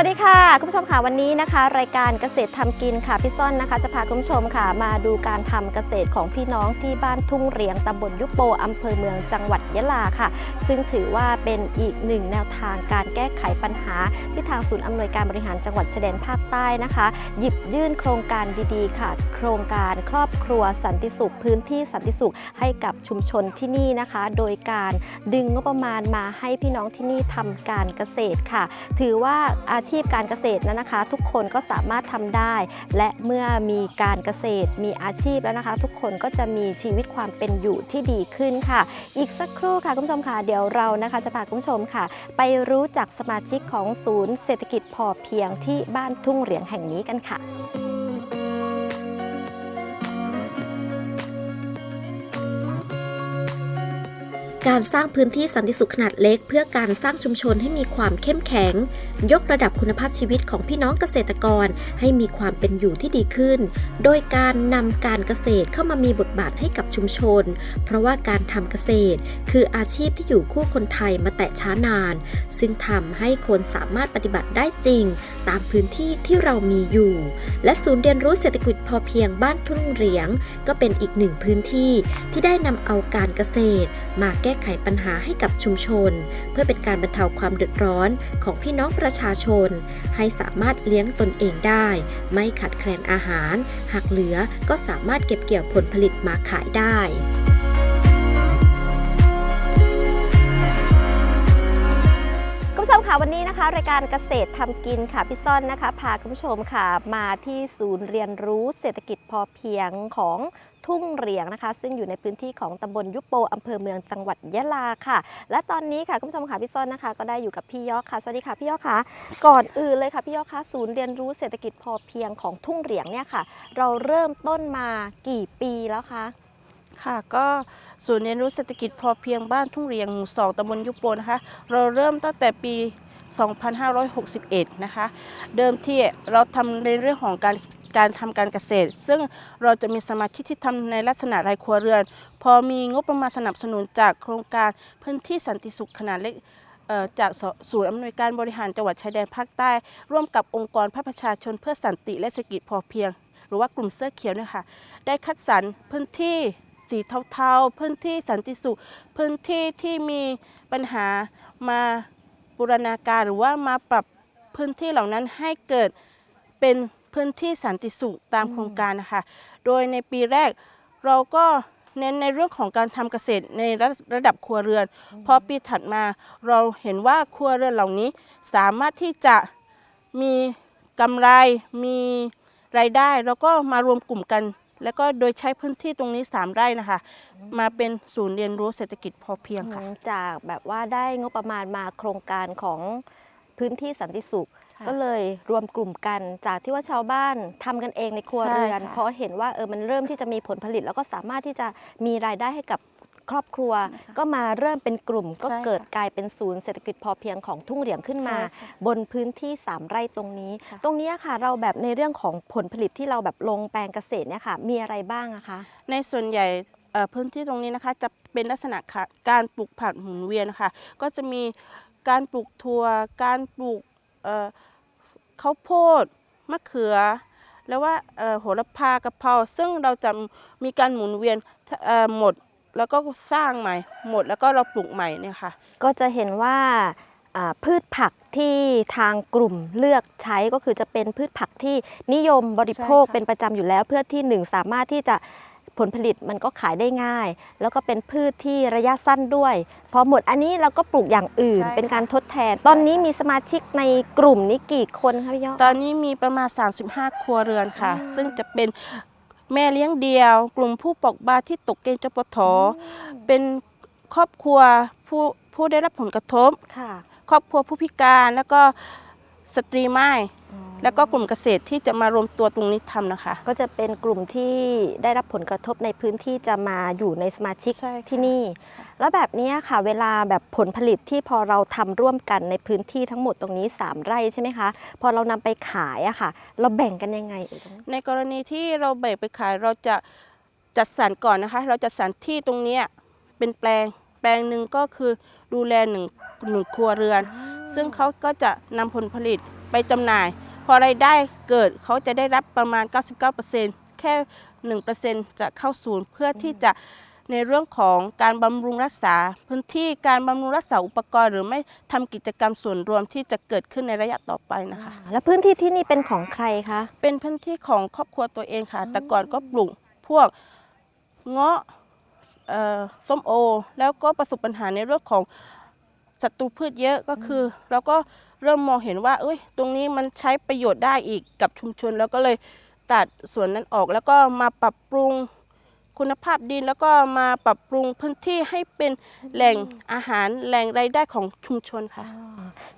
วัสดีค่ะ คุณผู้ชมค่ะวันนี้นะคะ รายการเกษตรทำกินค่ะพี่ต้นนะคะ จะพาคุณผู้ชมค่ะ มาดูการทำเกษตรของพี่น้องที่บ้านทุ่งเรียงตำบลยุโปอำเภอเมืองจังหวัดยะลาค่ะ ซึ่งถือว่าเป็นอีกหนึ่งแนวทางการแก้ไขปัญหา ที่ทางศูนย์อำนวยการบริหารจังหวัดชายแดนภาคใต้นะคะ หยิบยื่นโครงการดีๆ ค่ะ โครงการครอบครัวสันติสุข พื้นที่สันติสุขให้กับชุมชนที่นี่นะคะ โดยการดึงงบประมาณมาให้พี่น้องที่นี่ทำการเกษตรค่ะ ถือว่าอาชีพการเกษตรนั้นนะคะ ทุกคนก็สามารถทำได้ และเมื่อมีการเกษตรมีอาชีพแล้วนะคะ ทุกคนก็จะมีชีวิตความเป็นอยู่ที่ดีขึ้นค่ะ อีกสักครู่ค่ะคุณผู้ชมค่ะเดี๋ยวเรานะคะจะพาคุณผู้ชมค่ะ ไปรู้จักสมาชิกของศูนย์เศรษฐกิจพอเพียงที่บ้านทุ่งเหรียงแห่งนี้กันค่ะ การสร้างพื้นที่สันติสุขขนาดเล็ก เพื่อการสร้างชุมชนให้มีความเข้มแข็ง ยกระดับคุณภาพชีวิตของพี่น้องเกษตรกร ให้มีความเป็นอยู่ที่ดีขึ้น โดยการนำการเกษตรเข้ามามีบทบาทให้กับชุมชน เพราะว่าการทำเกษตร คืออาชีพที่อยู่คู่คนไทยมาแต่ช้านาน ซึ่งทำให้คนสามารถปฏิบัติได้จริง ตามพื้นที่ที่เรามีอยู่ และศูนย์เรียนรู้เศรษฐกิจพอเพียงบ้านทุ่งเหรียง ก็เป็นอีกหนึ่งพื้นที่ที่ได้นำเอาการเกษตร มาแก้ไขปัญหาให้กับชุมชน เพื่อเป็นการบรรเทาความเดือดร้อนของพี่น้องประชาชน ให้สามารถเลี้ยงตนเองได้ ไม่ขาดแคลนอาหาร หากเหลือก็สามารถเก็บเกี่ยวผลผลิตมาขายได้ ผู้ชมค่ะวันนี้นะคะ รายการเกษตรทำกินค่ะพี่ซ่อนนะคะ พาคุณผู้ชมค่ะมาที่ศูนย์เรียนรู้เศรษฐกิจพอเพียงของทุ่งเหรียงนะคะ ซึ่งอยู่ในพื้นที่ของตำบลยุโปอำเภอเมืองจังหวัดยะลาค่ะ และตอนนี้ค่ะคุณผู้ชมค่ะพี่ซ่อนนะคะ ก็ได้อยู่กับพี่ยอกค่ะสวัสดีค่ะพี่ยอกค่ะ ก่อนอื่นเลยค่ะพี่ยอกค่ะศูนย์เรียนรู้เศรษฐกิจพอเพียงของทุ่งเหรียงเนี่ยค่ะ เราเริ่มต้นมากี่ปีแล้วคะค่ะก็ ศูนย์เรียนรู้เศรษฐกิจพอเพียงบ้านทุ่งเรียงหมู่สองตำบลยุโปนะคะ เราเริ่มตั้งแต่ปี 2561 นะคะ เดิมที่เราทำในเรื่องของการการทำการเกษตร ซึ่งเราจะมีสมาชิกที่ทำในลักษณะรายครัวเรือน พอมีงบประมาณสนับสนุนจากโครงการพื้นที่สันติสุขขนาดเล็กจากศูนย์อำนวยการบริหารจังหวัดชายแดนภาคใต้ ร่วมกับองค์กรภาคประชาชนเพื่อสันติและเศรษฐกิจพอเพียง หรือว่ากลุ่มเสื้อเขียวเนี่ยค่ะได้คัดสรรพื้นที่ สีเทาๆ พื้นที่สันติสุข พื้นที่ที่มีปัญหามาบูรณาการหรือว่ามาปรับพื้นที่เหล่านั้นให้เกิดเป็นพื้นที่สันติสุขตามโครงการนะคะ โดยในปีแรกเราก็เน้นในเรื่องของการทำเกษตรในระระดับครัวเรือน พอปีถัดมาเราเห็นว่าครัวเรือนเหล่านี้สามารถที่จะมีกำไรมีรายได้ แล้วก็มารวมกลุ่มกัน แล้วก็โดยใช้พื้นที่ตรงนี้ 3 ไร่นะคะ มาเป็นศูนย์เรียนรู้เศรษฐกิจพอเพียงค่ะ จากแบบว่าได้งบประมาณมาโครงการของพื้นที่สันติสุขค่ะก็เลยรวมกลุ่มกันจากที่ว่าชาวบ้านทำกันเองในครัวใช่เรือนค่ะเพราะเห็นว่าเออมันเริ่มที่จะมีผลผลิต แล้วก็สามารถที่จะมีรายได้ให้กับ ครอบครัว ก็มาเริ่มเป็นกลุ่ม ก็ใช่ค่ะเกิดกลายเป็นศูนย์เศรษฐกิจพอเพียงของทุ่งเหรียงขึ้นมาใช่ค่ะบนพื้นที่ 3 ไร่ตรงนี้ค่ะตรงเนี้ยค่ะเราแบบในเรื่องของผลผลิตที่เราแบบลงแปลงเกษตรเนี่ยค่ะ มีอะไรบ้างอะคะ ในส่วนใหญ่เอ่อพื้นที่ตรงนี้นะคะ จะเป็นลักษณะค่ะการปลูกผักหมุนเวียนนะคะก็จะมีการปลูกถั่วการปลูกเอ่อข้าวโพดมะเขือ แล้วว่าเอ่อโหระพากะเพราซึ่งเราจะมีการหมุนเวียนเอ่อหมด แล้วก็สร้างใหม่ หมดแล้วก็เราปลูกใหม่เนี่ยค่ะ ก็จะเห็นว่าอ่าพืชผักที่ทางกลุ่มเลือกใช้ก็คือจะเป็นพืชผักที่นิยมบริโภคใช่ค่ะเป็นประจำอยู่แล้ว เพื่อที่หนึ่งสามารถที่จะผลผลิตมันก็ขายได้ง่าย แล้วก็เป็นพืชที่ระยะสั้นด้วย พอหมดอันนี้เราก็ปลูกอย่างอื่นใช่ค่ะเป็นการทดแทน ตอนนี้มีสมาชิกในกลุ่มนี้กี่คนคะพี่ยอดตอนนี้มีประมาณ 35 ครัวเรือนค่ะ ซึ่งจะเป็น แม่เลี้ยงเดียว กลุ่มผู้ปกบาที่ตกเกณฑ์จปทเป็นครอบครัวผู้ผู้ได้รับผลกระทบ ค่ะ ครอบครัวผู้พิการแล้วก็ สตรีไม้แล้วก็กลุ่มเกษตรที่จะมารวมตัวตรงนี้ทำนะคะ ก็จะเป็นกลุ่มที่ได้รับผลกระทบในพื้นที่จะมาอยู่ในสมาชิกใช่ค่ะที่นี่ แล้วแบบนี้ค่ะเวลาแบบผลผลิตที่พอเราทำร่วมกันในพื้นที่ทั้งหมดตรงนี้ 3 ไร่ใช่ไหมคะ พอเรานำไปขายอะค่ะ เราแบ่งกันยังไงเอ่ยตรงนี้ในกรณีที่เราแบ่งไปขายเราจะจัดสรรก่อนนะคะ เราจัดสรรที่ตรงเนี้ยเป็นแปลงแปลงหนึ่งก็คือดูแลหนึ่งหนึ่งครัวเรือน ซึ่งเขาก็จะนำผลผลิตไปจำหน่าย พอรายได้เกิดเขาจะได้รับประมาณ 99%แค่ 1%จะเข้าศูนย์เพื่อที่จะในเรื่องของการบำรุงรักษา พื้นที่การบำรุงรักษาอุปกรณ์ หรือไม่ทำกิจกรรมส่วนรวมที่จะเกิดขึ้นในระยะต่อไปนะคะ แล้วพื้นที่ที่นี่เป็นของใครคะ เป็นพื้นที่ของครอบครัวตัวเองค่ะ แต่ก่อนก็ปลูกพวกเงาะเอ่อส้มโอ แล้วก็ประสบปัญหาในเรื่องของ ศัตรูพืชเยอะก็คือเราก็เริ่มมองเห็นว่า เอ้ย ตรงนี้มันใช้ประโยชน์ได้อีกกับชุมชน แล้วก็เลยตัดส่วนนั้นออกแล้วก็มาปรับปรุง คุณภาพดินแล้วก็มาปรับปรุงพื้นที่ให้เป็นแหล่งอาหารแหล่งรายได้ของชุมชนค่ะ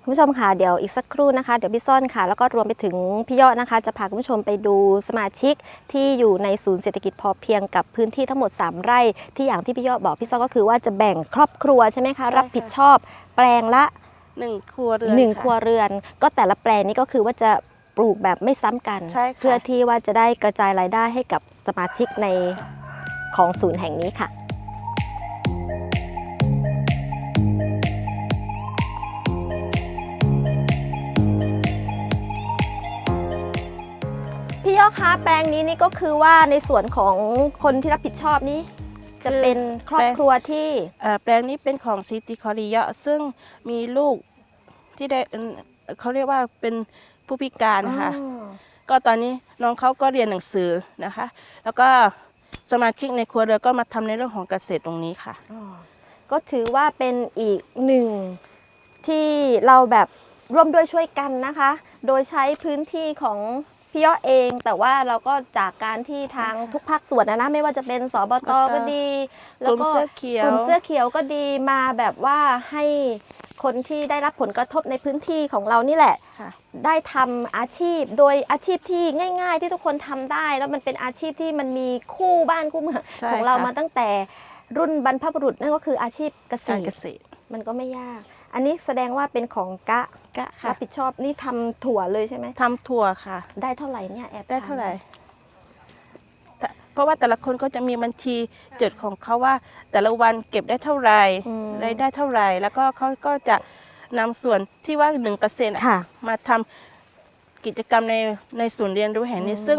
คุณผู้ชมค่ะเดี๋ยวอีกสักครู่นะคะ เดี๋ยวพี่ซ่อนค่ะ แล้วก็รวมไปถึงพี่ยอดนะคะ จะพาคุณผู้ชมไปดูสมาชิกที่อยู่ในศูนย์เศรษฐกิจพอเพียงกับพื้นที่ทั้งหมด 3 ไร่ ที่อย่างที่พี่ยอดบอกพี่ซ่อนก็คือว่าจะแบ่งครอบครัวใช่ไหมคะใช่ค่ะรับผิดชอบ แปลงละหนึ่งครัวเรือนหนึ่งะครัวเรือน ก็แต่ละแปลงนี้ก็คือว่าจะปลูกแบบไม่ซ้ำกัน ใช่ค่ะ เพื่อที่ว่าจะได้กระจายรายได้ให้กับสมาชิกใน ของศูนย์แห่งนี้ค่ะพี่ยอดคะแปลงนี้นี่ก็คือว่าในส่วนของคนที่รับผิดชอบนี้จะเป็นครอบครัวที่เอ่อแปลงนี้เป็นของซิติคอริยะซึ่งมีลูกที่ได้เอิ่มเขาเรียกว่าเป็นผู้พิการนะคะ ก็ตอนนี้น้องเขาก็เรียนหนังสือนะคะ แล้วก็ สมาชิกในครัวเรือนก็มาทำในเรื่องของเกษตรตรงนี้ค่ะก็ถือว่าเป็นอีกหนึ่งที่เราแบบร่วมด้วยช่วยกันนะคะ โดยใช้พื้นที่ของพี่ยอเอง แต่ว่าเราก็จากการที่ทางทุกภาคส่วนนะนะไม่ว่าจะเป็นสบตก็ดี แล้วก็กลุ่มเสื้อเขียว กลุ่มเสื้อเขียวก็ดีมาแบบว่าให้ คนที่ได้รับผลกระทบในพื้นที่ของเรานี่แหละค่ะได้ทำอาชีพโดยอาชีพที่ง่าย ๆ ที่ทุกคนทำได้ แล้วมันเป็นอาชีพที่มันมีคู่บ้านคู่เมืองใช่ของเราค่ะมาตั้งแต่รุ่นบรรพบุรุษนั่นก็คืออาชีพเกษการตเกรษตรมันก็ไม่ยาก อันนี้แสดงว่าเป็นของกะกะค่ะรับผิดชอบนี่ทำถั่วเลยใช่ไหมทำถั่วค่ะ ได้เท่าไหร่เนี่ยแอบได้ถมเท่าไหร่แต่เพ ราะว่าแต่ละคนก็จะมีบัญชีจดของเขาว่า แต่ละวันเก็บได้เท่าไหร่อืมรายได้เท่าไหร่ แล้วก็เขาก็จะนำส่วนที่ว่าหนึ่งเปอร์เซ็นต์ค่ะมาทำกิจกรรมในในศูนย์เรียนรู้แห่งนี้อืมซึ่ง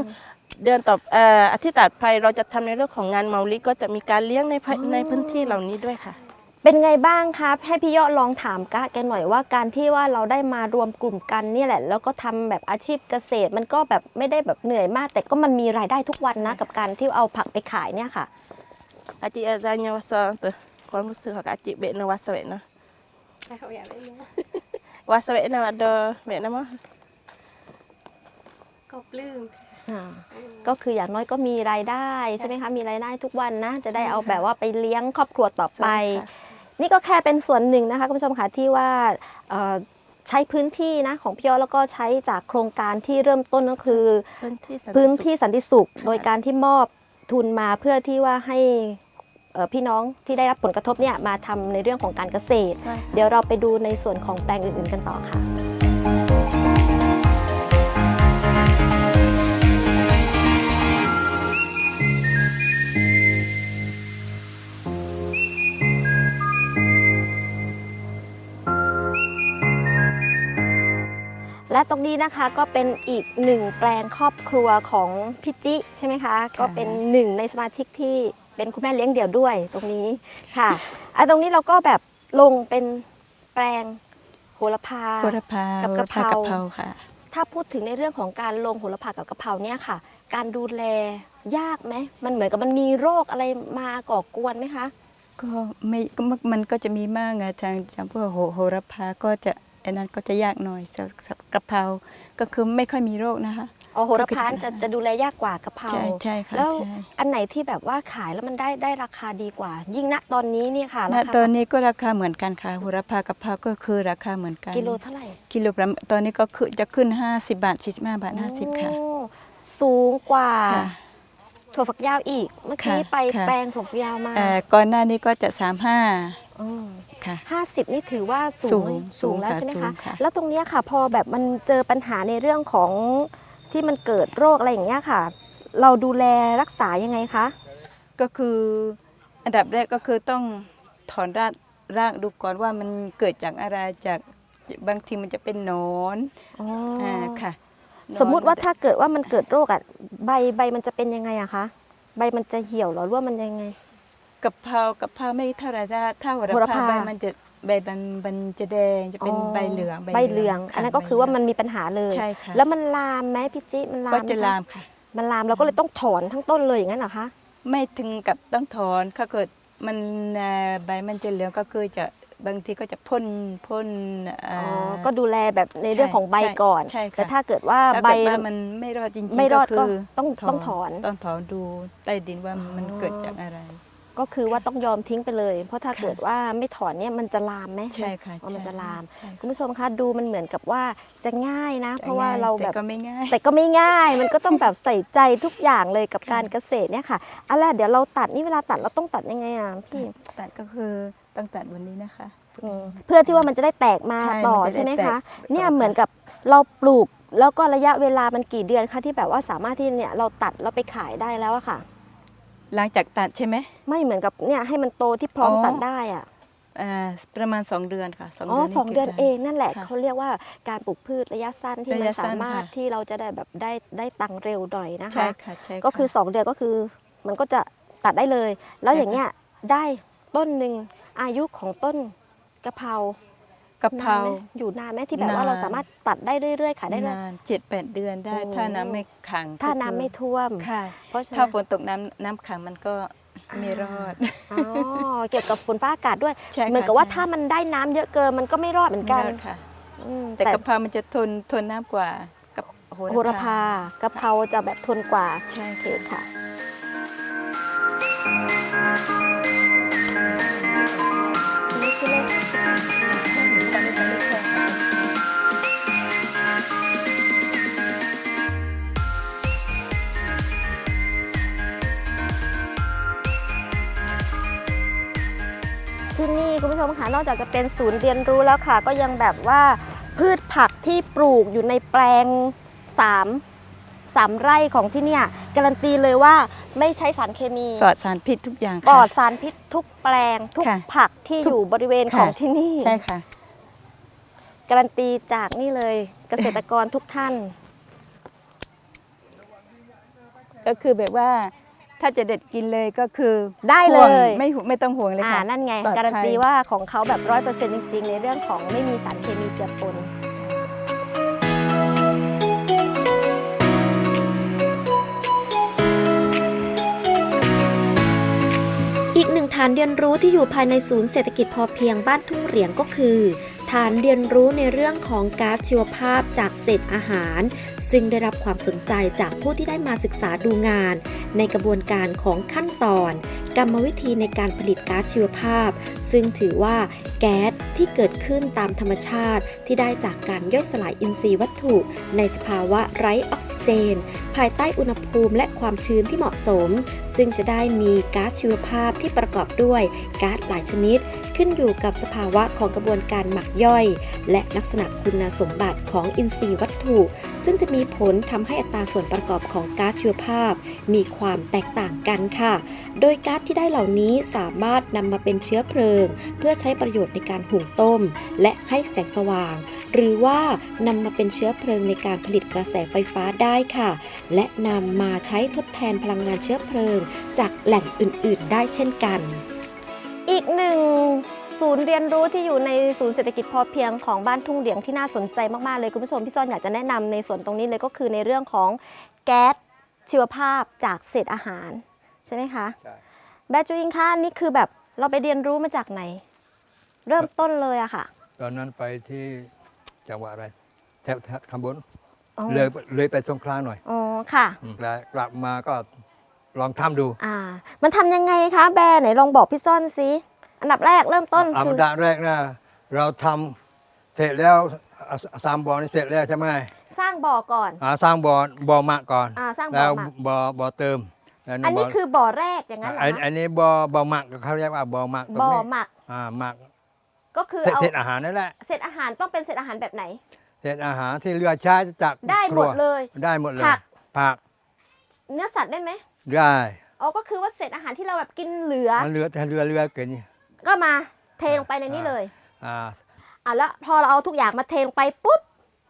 เดือนต่อเอ่ออาทิตย์ตัดไปเราจะทำในเรื่องของงานเมาลิก็จะมีการเลี้ยงในภายในพื้นที่เหล่านี้ด้วยค่ะ เป็นไงบ้างครับ ให้พี่ยอดลองถามกะแกหน่อยว่าการที่ว่าเราได้มารวมกลุ่มกันเนี่ยแหละ แล้วก็ทำแบบอาชีพเกษตร มันก็แบบไม่ได้แบบเหนื่อยมาก แต่ก็มันมีรายได้ทุกวันนะกับการที่เอาผักไปขายเนี่ยค่ะอาจิอาจารย์วาสเตอความรู้สึกของอาจิเบะนวาสเวนะวาสเวนะมาเดอเบะนะมั้งก็ปลื้มอ่าก็คืออย่างน้อยก็มีรายได้ใช่ไหมคะมีรายได้ทุกวันนะ จะได้เอาแบบว่าไปเลี้ยงครอบครัวต่อไปใช่ค่ะ นี่ก็แค่เป็นส่วนหนึ่งนะคะคุณผู้ชมค่ะที่ว่าเอ่อใช้พื้นที่นะของพี่ยอดแล้วก็ใช้จากโครงการที่เริ่มต้นก็คือพื้นที่สันติพื้นสุขที่สันติสุขค่ะโดยการที่มอบทุนมาเพื่อที่ว่าให้เอ่อพี่น้องที่ได้รับผลกระทบเนี่ยมาทำในเรื่องของการเกษตรใช่เดี๋ยวเราไปดูในส่วนของแปลงอื่น ๆ กันต่อค่ะ และตรงนี้นะคะก็เป็นอีกหนึ่งแปลงครอบครัวของพี่จิใช่ไหมคะ ก็เป็นหนึ่งในสมาชิกที่เป็นคุณแม่เลี้ยงเดี่ยวด้วยตรงนี้ค่ะอะตรงนี้เราก็แบบลงเป็นแปลงโหระพาโหระพากับโหกะระเพพารากะเพราค่ะ ถ้าพูดถึงในเรื่องของการลงโหระพากับกะเพราเนี่ยค่ะ การดูแลยากไหมมันเหมือนกับมันมีโรคอะไรมาก่อกวนไหมคะ ก็ไม่ก็มันมันก็จะมีมากไงทางจำพวกโหโหระพาก็จะ อันนั้นก็จะยากหน่อยสำสำกระเพราก็คือไม่ค่อยมีโรคนะคะ อ๋อโหระพาจะจะดูแลยากกว่ากะเพราใช่ใช่ค่ะแล้วใช่อันไหนที่แบบว่าขายแล้วมันได้ได้ราคาดีกว่า ยิ่งณตอนนี้เนี่ยค่ะณราคาตอนนี้ก็ราคาเหมือนกันค่ะโหระพากระเพราก็คือราคาเหมือนกันกิโลเท่าไหร่กิโลกรัมตอนนี้ก็คือจะขึ้น 50 บาท 45 บาท 50 ค่ะ โอ้สูงกว่า ค่ะ ถั่วฝักยาวอีกเมื่อกี้ค่ะไปค่ะ แปลงถั่วฝักยาวมาเอ่อก่อนหน้านี้ก็จะ 35 อืม ค่ะห้าสิบนี่ถือว่าสูสูงงสูงแล้วค่ะใช่ไหมสูคะงค่ะ แล้วตรงเนี้ยค่ะ พอแบบมันเจอปัญหาในเรื่องของที่มันเกิดโรคอะไรอย่างเงี้ยค่ะ เราดูแลรักษายังไงคะก็คืออันดับแรกก็คือต้องถอนรากรากดูก่อนว่ามันเกิดจากอะไรจากบางทีมันจะเป็นหนอนอ๋อออ่าค่ะหนอนสมมุติว่าจะถ้าเกิดว่ามันเกิดโรคอะใบใบมันจะเป็นยังไงอะคะใบมันจะเหี่ยวเหรอหรือว่ามันยังไง กะเพรากะเพราไม่เท่าไหรถ้าถ้าหัวโหระระพา พาใบมันจะใบมันมันจะแดงจะเป็นใบเหลืองใบเหลือง ค่ะอันนั้นก็ใบคือว่าเหลืงมันมีปัญหาเลย ใช่ค่ะแล้วมันลามไหมพี่จิมันลามก็ไหจะคลามค่ะ มันลามเราก็เลยต้องถอนทั้งต้นเลยอย่างนั้นเหรอคะ ไม่ถึงกับต้องถอนถ้าเกิดมันเอ่อใบมันจะเหลืองก็คือจะบางทีก็จะพ่นพ่นเอ่อ๋ออก็ดูแลแบบในเรื่องของใบใช่ก่อน ใช่ค่ะ แต่ถ้าเกิดว่าถ้าใบ เกิดว่ามันไม่รอดจริงๆไม่รอดก็คือต้องต้องถอนต้องถอนดูใต้ดินว่ามันอ๋อ เกิดจากอะไร ก็คือว่าต้องยอมทิ้งไปเลย เพราะถ้าค่ะเกิดว่าไม่ถอนเนี่ยมันจะลามไหมใช่ค่ะอ๋อมันใช่ จะลาม ใช่คุณผู้ชมคะดูมันเหมือนกับว่าจะง่ายนะจะเพราะว่าง่ยเราแบบ แต่ก็ไม่ง่าย แต่ก็ไม่ง่าย มันก็ต้องแบบใส่ใจทุกอย่างเลยกับค่ะการเกษตรเนี่ยค่ะเอาล่ะเดี๋ยวเราตัดนี่เวลาตัดเราต้องตัดยังไงอะพี่ตัดก็คือต้องตัดวันนี้นะคะ อืมเพื่อที่ว่ามันจะได้แตกมาใช่ต่อมันจะได้ใช่ไหมแตกคะ ต่อ เนี่ยค่ะเหมือนกับเราปลูกแล้วก็ระยะเวลามันกี่เดือนคะที่แบบว่าสามารถที่เนี่ยเราตัดแล้วไปขายได้แล้วอะค่ะ หลังจากตัดใช่ไหม ไม่เหมือนกับเนี่ยให้มันโตที่พร้อมอ๋อ ตัดได้อะอ่าประมาณ 2 เดือนค่ะสองอ๋อเดือนสองเดือนก็บเองนั่นแหละค่ะเขาเรียกว่าการปลูกพืชระยะสั้นที่ระมันยะสั้สานมารถค่ะ ที่เราจะได้แบบได้ได้ตังค์เร็วหน่อยนะใช่คะ ค่ะใช่ก็คือค่ะ2เดือนก็คือมันก็จะตัดได้เลย แล้วใช่อย่างเงี้ยได้ต้นหนึ่งอายุของต้นกะเพรา กะเพรา นนไหมอยู่นานไหมที่แบบว่านานเราสามารถตัดได้เรื่อยๆขายได้เลยนานเจ็ดแปดเดือนได้ โอ้ ถ้าน้ำไม่ขังถ้าก็คือน้ำไม่ท่วม ค่ะ เพราะฉะถ้านั้น ฝนตกน้ำน้ำขังมันก็ไม่รอด อ๋อเกี่ยวกับฝนฟ้าอากาศด้วย ใช่ค่ะเหมือนกับว่าใช่ ถ้ามันได้น้ำเยอะเกินมันก็ไม่รอดเหมือนไม่กันรอดค่ะ อืมแต่กะเพรามันจะทนทนน้ำกว่ากับโหโหระพากะเพราจะแบบทนกว่า ใช่โอเคค่ะ ค่ะ ที่นี่คุณผู้ชมค่ะนอกจากจะเป็นศูนย์เรียนรู้แล้วค่ะ ก็ยังแบบว่าพืชผักที่ปลูกอยู่ในแปลงสามสามไร่ของที่เนี่ยการันตีเลยว่าไม่ใช้สารเคมีปลอดสารพิษทุกอย่างปลค่ะอดสารพิษทุกแปลง ทุกค่ะผักที่ทุก อยู่บริเวณค่ะของที่นี่ ใช่ค่ะ การันตีจากนี่เลยเกษตรกรทุกท่าน ก็คือแบบว่า ถ้าจะเด็ดกินเลยก็คือได้เลยห่วงไม่ห่วงไม่ต้องห่วงเลยอ่าค่ะนั่นไงปลอดภัยการันตีว่าของเขาแบบร้อยเปอร์เซ็นต์จริง ๆ ในเรื่องของไม่มีสารเคมีเจือปนอีกหนึ่งฐานเรียนรู้ที่อยู่ภายในศูนย์เศรษฐกิจพอเพียงบ้านทุ่งเหรียงก็คือ ฐานเรียนรู้ในเรื่องของก๊าซชีวภาพจากเศษอาหาร ซึ่งได้รับความสนใจจากผู้ที่ได้มาศึกษาดูงาน ในกระบวนการของขั้นตอน กรรมวิธีในการผลิตก๊าซชีวภาพ ซึ่งถือว่าแก๊สที่เกิดขึ้นตามธรรมชาติ ที่ได้จากการย่อยสลายอินทรีย์วัตถุ ในสภาวะไร้ออกซิเจน ภายใต้อุณหภูมิและความชื้นที่เหมาะสม ซึ่งจะได้มีก๊าซชีวภาพที่ประกอบด้วยก๊าซหลายชนิด ขึ้นอยู่กับสภาวะของกระบวนการหมักย่อย และลักษณะคุณสมบัติของอินทรีย์วัตถุ ซึ่งจะมีผลทำให้อัตราส่วนประกอบของก๊าซชีวภาพ มีความแตกต่างกันค่ะ โดยก๊าซที่ได้เหล่านี้สามารถนำมาเป็นเชื้อเพลิง เพื่อใช้ประโยชน์ในการหุงต้ม และให้แสงสว่าง หรือว่านำมาเป็นเชื้อเพลิงในการผลิตกระแสไฟฟ้าได้ค่ะ และนำมาใช้ทดแทนพลังงานเชื้อเพลิง จากแหล่งอื่น ๆ ได้เช่นกัน กหนึ่งศูนย์เรียนรู้ที่อยู่ในศูนย์เศรษฐกิจพอเพียงของบ้านทุ่งเหลียงที่น่าสนใจมาก ๆ เลยคุณผู้ชมพี่ซอนอยากจะแนะนำในส่วนตรงนี้เลยก็คือในเรื่องของแก๊สชีวภาพจากเศษอาหาร ใช่ไหมคะใช่แบจูอิงคะนี่คือแบบเราไปเรียนรู้มาจากไหน เริ่มต้นเลยอะค่ะ ตอนนั้นไปที่จังหวัดอะไรแถบแถบคำบนอ๋อเลยเลยไปสงขลาหน่อยอ๋อค่ะอืมแล้วกลับมาก็ลองทำดู อ่า มันทำยังไงคะแบร์ไหนลองบอกพี่ซ่อนสิ อันดับแรกเริ่มต้นอัคืนอ ดับแรกนะเราทำเสร็จแล้วอะสามบ่อนี่เสร็จแล้วใช่ไหมสร้างบ่อก่อน อ่าสร้างบ่อบ่อหมากก่อนอ่าสร้างบ่แล้อวหมัก บ่อบ่อเติมแล้วอันนี้บ่คือบ่อแรกอย่างนั้นเหรออันคะอันนี้บ่อบ่อหมักเขาเรียกว่าบ่อหมักตรงบ่อนี้หมักอ่าหมักก็คือเศษเอาเศษอาหารนั่นแหละเศษอาหารต้องเป็นเศษอาหารแบบไหน เศษอาหารที่เรือใช้จากได้หมดครัวเลย ได้หมดเลยผัก ผักเนื้อสัตว์ได้ไหมได้อ๋อก็คือว่าเศษอาหารที่เราแบบกินเหลือ มันเรือแต่เรือเรือเกินนี่ ก็มาเทลงไปในนี้เลยอ่าอะแล้วพอเราเอาทุกอย่างมาเทลงไปปุ๊บ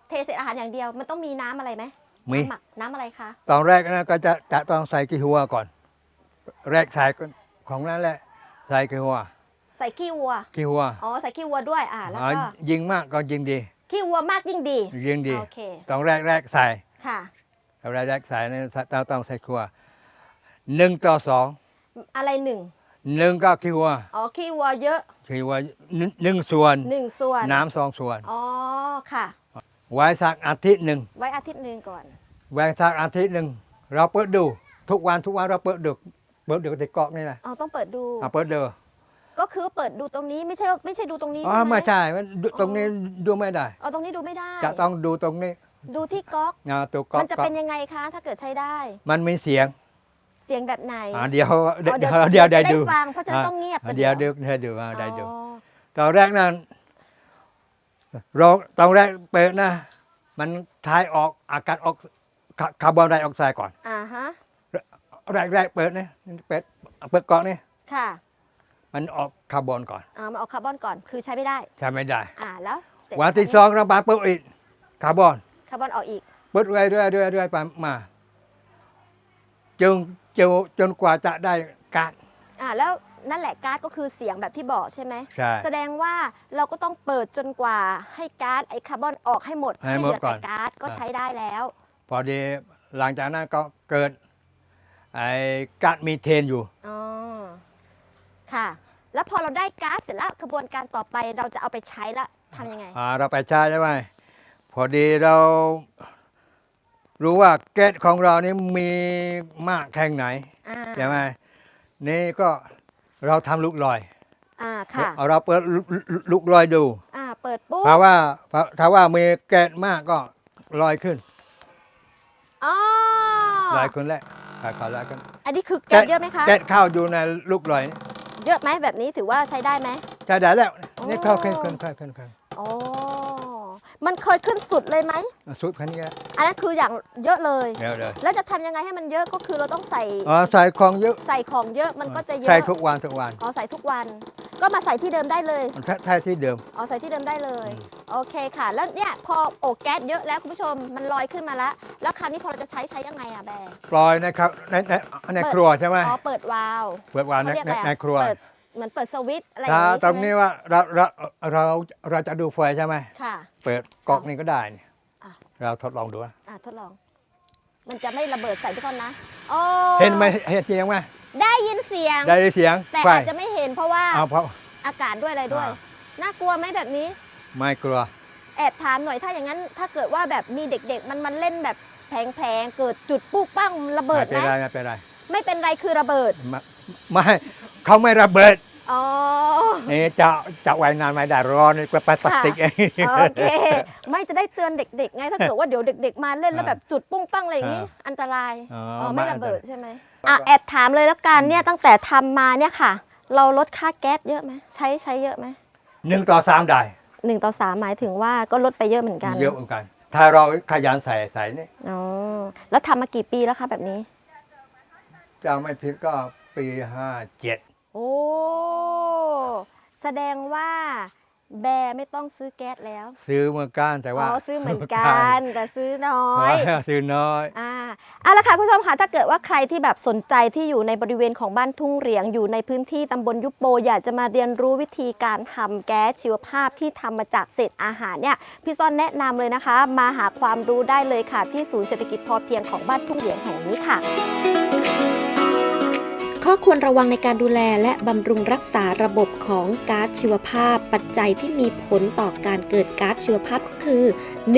เทเศษอาหารอย่างเดียวมันต้องมีน้ำอะไรไหมมี น้ำหมักน้ำอะไรคะตอนแรกนะก็จะจะต้องใส่กีหัวก่อน แรกใส่ของนั้นแหละ ใส่กีหัวใส่ขี้วัวกีหัวอ๋อใส่ขี้วัวด้วยอ่าแล้วอ่าก็ยิงมากก็ยิงดีขี้วัวมากยิ่งดียิงดีโอเคตอนแรกแรกใส่ค่ะตอนแรกแรกใส่เนี่ยต้องต้องใส่ขัวหนึ่งต่อสองอะไรหนึ่ง หนึ่งก็กีหัวอ๋อขี้วัวเยอะกีหัวหนึ่งหนึ่งส่วนหนึ่งส่วน น้ำสองส่วน อ๋อค่ะ ไว้สักอาทิตย์หนึ่งไว้อาทิตย์หนึ่งก่อนไว้สักอาทิตย์หนึ่งเราเปิดดู ทุกวันทุกวันเราเปิดดูเปิดดูติดกอกนี่นะอ๋อต้องเปิดดูอะเปิดดูก็คือเปิดดูตรงนี้ไม่ใช่ไม่ใช่ดูตรงนี้อ๋อใช่ไหมไม่ใช่มันดูตรงนี้ดูไม่ได้อ๋อตรงนี้ดูไม่ได้ จะต้องดูตรงนี้ ดูที่ก๊อกอ่าตัวก๊อกมันจะก๊อกเป็นยังไงคะ ถ้าเกิดใช้ได้ มันมีเสียงเสียงแบบไหนอ่าเดี๋ยวอ๋อเดี๋ยวเดี๋ยวได้ดูฟังเพราะฉะนั้นต้องเงียบอ่าเดี๋ยวเดี๋ยวได้ดูอ่าได้ดูอ๋อตอนแรกนั้นเราตอนแรกเปิดนะ มันทายออกอากาศออกคาคาร์บอนไดออกไซด์ก่อนอ่าฮะแรกแรกเปิดนี่เปิดเปิดกล่องนี่ค่ะ มันออกคาร์บอนก่อนอ่ามาเอาคาร์บอนก่อนคือใช้ไม่ได้ ใช่ไม่ได้ อ่าแล้วเสร็จวันที่สองเรามาเปิดอีกคาร์บอนคาร์บอนออกอีกเปิดเรื่อยเรื่อยเรื่อยเรื่อยไปมา จ นจนจนกว่าจะได้ก๊าซอ่าแล้วนั่นแหละก๊าซก็คือเสียงแบบที่บอกใช่ไหมใช่แสดงว่าเราก็ต้องเปิดจนกว่าให้ก๊าซไอคาร์บอนออกให้หมดให้หมดเหลืก่แต่อนก๊าซก็อ่าใช้ได้แล้ว พอดีหลังจากนั้นก็เกิดไอ้ก๊าซมีเทนอยู่ อ๋อ ค่ะ แล้วพอเราได้ก๊าซเสร็จแล้วกระบวนการต่อไปเราจะเอาไปใช้ละทำยังไง อ่าเราไปใช้ใช่ไหมพอดีเรา รู้ว่าแก๊สของเรานี่มีมากแค่ไหนอ่าใช่ไหมนี่ก็เราทำลูกลอยอ่าค่ะเอาเราเปิดลูกลูกลอยดูอ่าเปิดปุ๊บถ้าว่าถ้าว่ามีแก๊สมากก็ลอยขึ้นอ๋อลอยขึ้นแล้วลอยขึ้นลอยขึ้นอันนี้คือแก๊สเยอะไหมคะแก๊สเข้าอยู่ในลูกลอยนี่เยอะไหมแบบนี้ถือว่าใช้ได้ไหมใช่ได้แล้วนี่เข้าอ๋อขึ้นขึ้นขึ้นขึ้นขึ้นอ๋อ มันเคยขึ้นสุดเลยไหม สุดคันนี้แล้วอันนั้นคืออย่างเยอะเลย เดี๋ยวเลยแล้วจะทำยังไงให้มันเยอะก็คือเราต้องใส่อ๋อใส่ของเยอะใส่ของเยอะมันก็จะเยอะ ใส่ทุกวันทุกวันอ๋อใส่ทุกวัน ก็มาใส่ที่เดิมได้เลยใช่ใช่ที่เดิม อ๋อใส่ที่เดิมได้เลยอืมโอเคค่ะ แล้วเนี่ยพอโอกแก๊สเยอะแล้วคุณผู้ชมมันลอยขึ้นมาแล้ว แล้วคราวนี้พอเราจะใช้ใช้ยังไงอะแบร์ปล่อยนะครับในในในครัวใช่ไหมอ๋อเปิดวาล์วเปิดวานในเขาเรียกในอะไรในอะครัวเปิดเหมือนเปิดสวิตช์อะไรอย่าถ้างนี้ตรใช่งไหมนี้ว่าเราเราเราเราจะดูไฟใช่ไหมค่ะ เปิดก๊อกนี้ก็ได้เนี่ยอะ เราทดลองดูนะอะทดลอง มันจะไม่ระเบิดใส่ทุกคนนะโอ้เห็นไหมเห็นเสียงไหมได้ยินเสียง ได้ยินเสียงแต่ไฟอาจจะไม่เห็นเพราะว่าเอาเพราะ อากาศด้วยอะไรด้วย อ่า น่ากลัวไหมแบบนี้ ไม่กลัว แอบถามหน่อยถ้าอย่างนั้น ถ้าเกิดว่าแบบมีเด็กๆ มันมันเล่นแบบแผลงๆ เกิดจุดปุ๊กปั้งระเบิไม่ดเป็นไหมไรไม่เป็นไรไม่เป็นไรคือระเบิด ไม่ไม่เขาไม่ระเบิด อ๋อนี่จะจะไว้นานไม่ได้ร้อนไปไปตัดติกเองโอเค ไม่จะได้เตือนเด็กๆไงถ้าเกิดว่าเดี๋ยวเด็ก ๆ มาเล่นแล้วแบบจุดปุ้งปั้งอะไรอย่างนี้ อันตรายอ๋ออ๋อไม่ไม่อัระนตรายเบิดใช่ไหมอะแอบถามเลยแล้วกันเนี่ยตั้งแต่ทำมาเนี่ยค่ะ เราลดค่าแก๊สเยอะไหมใช้ใช้เยอะไหมหนึ่งต่อสามได้หนึ่งต่อสามหมายถึงว่าก็ลดไปเยอะเหมือนกันเยอะเหมือนกัน ถ้าเราขยันใส่ใส่นี่อ๋อแล้วทำมากี่ปีแล้วคะแบบนี้จะไม่ผิดก็ปีห้าเจ็ด โอ้ แสดงว่าแบร์ไม่ต้องซื้อแก๊สแล้ว ซื้อเหมือนกันแต่อ๋ว่าอซื้อเหมือนกันแต่ซื้อน้อย ซื้อน้อยอ่าเอาละค่ะคุณผู้ชมค่ะถ้าเกิดว่าใครที่แบบสนใจที่อยู่ในบริเวณของบ้านทุ่งเหรียงอยู่ในพื้นที่ตำบลยุบโป อยากจะมาเรียนรู้วิธีการทำแก๊สชีวภาพที่ทำมาจากเศษอาหารเนี่ยพี่ซ่อนแนะนำเลยนะคะ มาหาความรู้ได้เลยค่ะ ที่ศูนย์เศรษฐกิจพอเพียงของบ้านทุ่งเหรียงแห่งนี้ค่ะ ข้อควรระวังในการดูแลและบำรุงรักษาระบบของก๊าซชีวภาพ ปัจจัยที่มีผลต่อการเกิดก๊าซชีวภาพก็คือ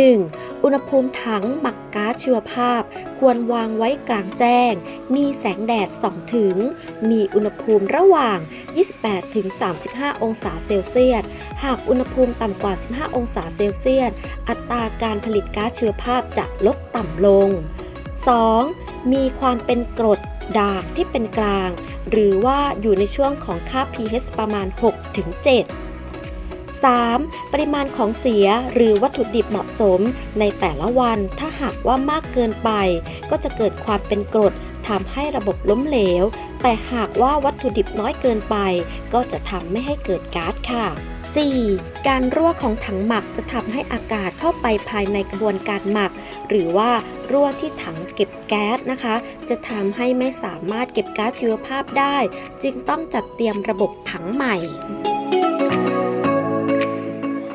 1. อุณหภูมิถังหมักก๊าซชีวภาพ ควรวางไว้กลางแจ้ง มีแสงแดดส่องถึง มีอุณหภูมิระหว่าง 28-35 องศาเซลเซียส หากอุณหภูมิต่ำกว่า 15 องศาเซลเซียส อัตราการผลิตก๊าซชีวภาพจะลดต่ำลง 2. มีความเป็นกรด ดากที่เป็นกลาง หรือว่าอยู่ในช่วงของค่า pH ประมาณ 6-7 3. ปริมาณของเสียหรือวัตถุดิบเหมาะสมในแต่ละวันถ้าหากว่ามากเกินไป ก็จะเกิดความเป็นกรด ทำให้ระบบล้มเหลว แต่หากว่าวัตถุดิบน้อยเกินไป ก็จะทำไม่ให้เกิดก๊าซค่ะ 4. การรั่วของถังหมักจะทำให้อากาศเข้าไปภายในกระบวนการหมัก หรือว่ารั่วที่ถังเก็บแก๊สนะคะ จะทำให้ไม่สามารถเก็บก๊าซชีวภาพได้ จึงต้องจัดเตรียมระบบถังใหม่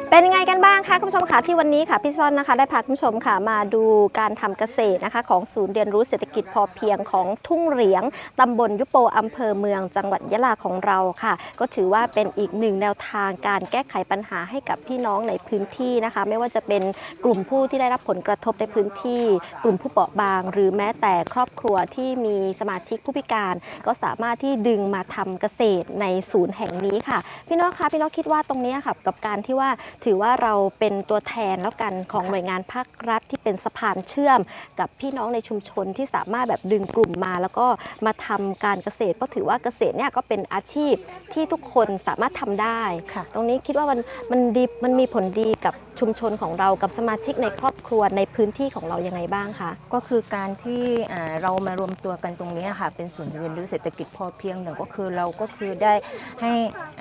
เป็นไงกันบ้าง คะคุณผู้ชมคะที่วันนี้ค่ะพี่ซ่อนนะคะ ได้พาคุณผู้ชมค่ะมาดูการทำเกษตรนะคะของศูนย์เรียนรู้เศรษฐกิจพอเพียงของทุ่งเหรียงตำบลยุโปอำเภอเมืองจังหวัดยะลาของเราค่ะ ก็ถือว่าเป็นอีกหนึ่งแนวทางการแก้ไขปัญหาให้กับพี่น้องในพื้นที่นะคะ ไม่ว่าจะเป็นกลุ่มผู้ที่ได้รับผลกระทบในพื้นที่ กลุ่มผู้เปราะบาง หรือแม้แต่ครอบครัวที่มีสมาชิกผู้พิการ ก็สามารถที่ดึงมาทำเกษตรในศูนย์แห่งนี้ค่ะ พี่น้องคะพี่น้องคิดว่าตรงนี้ค่ะกับการที่ว่าถือว่าเราเป็นตัวแทนแล้วกันของหน่วยงานภาครัฐที่เป็นสะพานเชื่อม กับพี่น้องในชุมชนที่สามารถแบบดึงกลุ่มมา แล้วก็มาทำการเกษตรเพราะถือว่าเกษตรเนี่ยก็เป็นอาชีพที่ทุกคนสามารถทำได้ค่ะตรงนี้คิดว่ามันมันดีมันมีผลดีกับชุมชนของเรากับสมาชิกในครอบครัวในพื้นที่ของเรายังไงบ้างคะก็คือการที่อ่าเรามารวมตัวกันตรงนี้ค่ะเป็นศูนย์เรียนรู้เศรษฐกิจพอเพียงหนึ่งก็คือเราก็คือได้ให้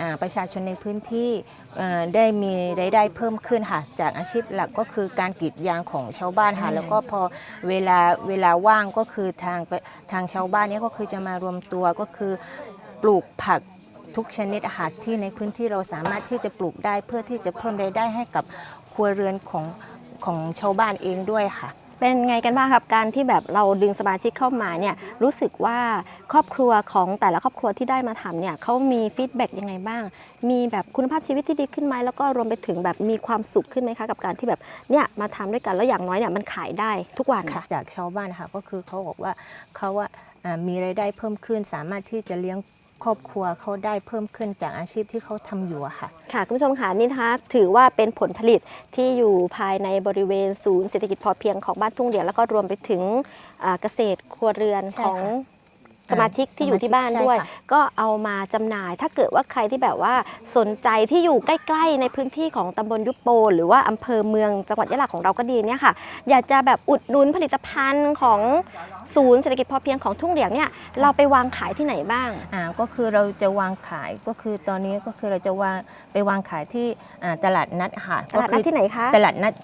อ่าประชาชนในพื้นที่อ่าได้มีรายได้เพิ่มขึ้นค่ะจากอาชีพหลักก็คือการกรีดยางของชาวบ้านค่ะแล้วก็พอเวลาเวลาว่างก็คือทางทางชาวบ้านเนี้ก็คือจะมารวมตัวก็คือปลูกผักทุกชนิดอาหารที่ในพื้นที่เราสามารถที่จะปลูกได้เพื่อที่จะเพิ่มรายได้ให้กับครัวเรือนของของชาวบ้านเองด้วยค่ะ เป็นไงกันบ้างครับการที่แบบเราดึงสมาชิกเข้ามาเนี่ยรู้สึกว่าครอบครัวของแต่ละครอบครัวที่ได้มาทำเนี่ยเขามีฟีดแบ็กยังไงบ้าง มีแบบคุณภาพชีวิตที่ดีขึ้นไหมแล้วก็รวมไปถึงแบบมีความสุขขึ้นไหมคะกับการที่แบบเนี่ยมาทำด้วยกันแล้วอย่างน้อยเนี่ยมันขายได้ทุกวันค่ะจากชาวบ้านนะคะก็คือเขาบอกว่าเขาว่ามีรายได้เพิ่มขึ้นสามารถที่จะเลี้ยง ครอบครัวเขาได้เพิ่มขึ้นจากอาชีพที่เขาทำอยู่อะค่ะ ค่ะคุณผู้ชมค่ะนี่นะคะถือว่าเป็นผลผลิตที่อยู่ภายในบริเวณศูนย์เศรษฐกิจพอเพียงของบ้านทุ่งเดียวแล้วก็รวมไปถึงอ่าเกษตรครัวเรือนใช่ของ ค่ะ สมาชิกที่อยู่ที่บ้านสมาชิกด้วยใช่ค่ะก็เอามาจำหน่าย ถ้าเกิดว่าใครที่แบบว่าสนใจที่อยู่ใกล้ ๆ ในพื้นที่ของตำบลยุบโป หรือว่าอำเภอเมืองจังหวัดยะลาของเราก็ดีเนี่ยค่ะ อยากจะแบบอุดหนุนผลิตภัณฑ์ของศูนย์เศรษฐกิจพอเพียงของทุ่งเหลียงเนี่ยเราไปวางขายที่ไหนบ้างอ่าก็คือเราจะวางขายก็คือตอนนี้ก็คือเราจะวางไปวางขายที่อ่าตลาดนัดค่ะตลาดนัดที่ไหนคะตลาดนัด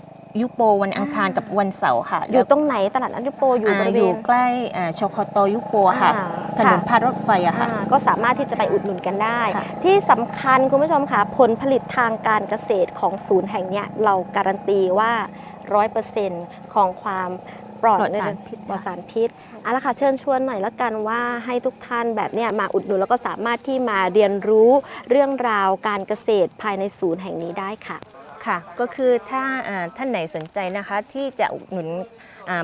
ยุโปวันอังคารกับวันเสาร์ค่ะอยู่ตรงไหนตลาดนัดยุบโปอยู่อ่าบริอเวยู่ณใกล้อ่าชคตยุโปค่ะอ่าถนนค่ะพาดรถไฟอะค่ะอ่าก็สามารถที่จะไปอุดหนุนกันได้ค่ะที่สำคัญคุณผู้ชมค่ะผลผลิตทางการเกษตรของศูนย์แห่งเนี้ยเราการันตีว่า100%ของความปลอดปลอดสารพิษปลอดสารพิษเอาละค่ะเชิญชวนหน่อยละกันว่าให้ทุกท่านแบบเนี้ยมาอุดหนุนแล้วก็สามารถที่มาเรียนรู้เรื่องราวการเกษตรภายในศูนย์แห่งนี้ได้ค่ะ ค่ะ ก็คือถ้าท่านไหนสนใจนะคะที่จะอุดหนุน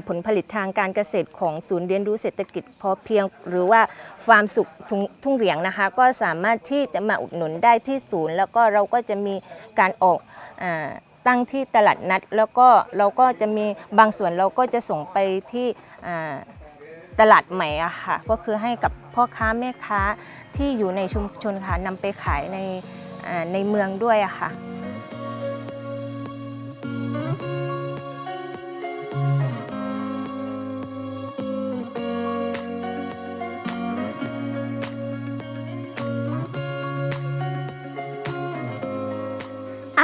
ผลผลิตทางการเกษตรของศูนย์เรียนรู้เศรษฐกิจพอเพียง หรือว่าฟาร์มสุขทุ่งทุ่งเหรียงนะคะ ก็สามารถที่จะมาอุดหนุนได้ที่ศูนย์ แล้วก็เราก็จะมีการออกอตั้งที่ตลาดนัด แล้วก็เราก็จะมีบางส่วนเราก็จะส่งไปที่ตลาดใหม่อะค่ะก็คือให้กับพ่อค้าแม่ค้าที่อยู่ในชุมชนค่ะนำไปขายในในเมืองด้วยอะค่ะ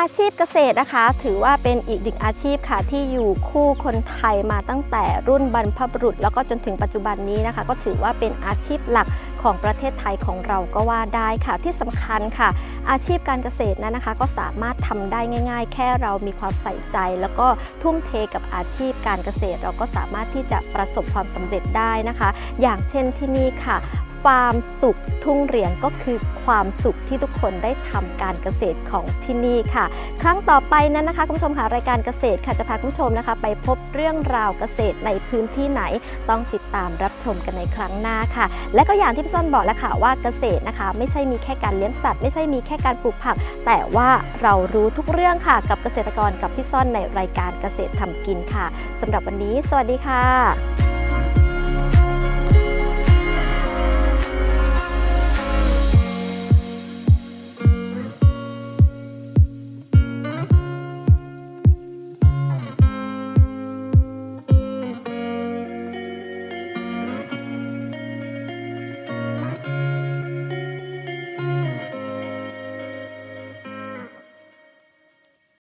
อาชีพเกษตรนะคะ ถือว่าเป็นอีกหนึ่งอาชีพค่ะ ที่อยู่คู่คนไทยมาตั้งแต่รุ่นบรรพบุรุษ แล้วก็จนถึงปัจจุบันนี้นะคะ ก็ถือว่าเป็นอาชีพหลักของประเทศไทยของเราก็ว่าได้ค่ะที่สำคัญค่ะ อาชีพการเกษตรนั้นนะคะ ก็สามารถทำได้ง่าย ๆ แค่เรามีความใส่ใจ แล้วก็ทุ่มเทกับอาชีพการเกษตร เราก็สามารถที่จะประสบความสำเร็จได้นะคะ อย่างเช่นที่นี่ค่ะ ฟามสุขทุ่งเหรียงก็คือความสุขที่ทุกคนได้ทำการเกษตรของที่นี่ค่ะ ครั้งต่อไปนั้นนะคะคุณผู้ชมค่ะรายการเกษตรค่ะจะพาคุณผู้ชมนะคะ ไปพบเรื่องราวเกษตรในพื้นที่ไหน ต้องติดตามรับชมกันในครั้งหน้าค่ะ และก็อย่างที่พี่ซ่อนบอกแล้วค่ะว่าเกษตรนะคะ ไม่ใช่มีแค่การเลี้ยงสัตว์ไม่ใช่มีแค่การปลูกผัก แต่ว่าเรารู้ทุกเรื่องค่ะ กับเกษตรกรกับพี่ซ่อนในรายการเกษตรทำกินค่ะสำหรับวันนี้ สวัสดีค่ะ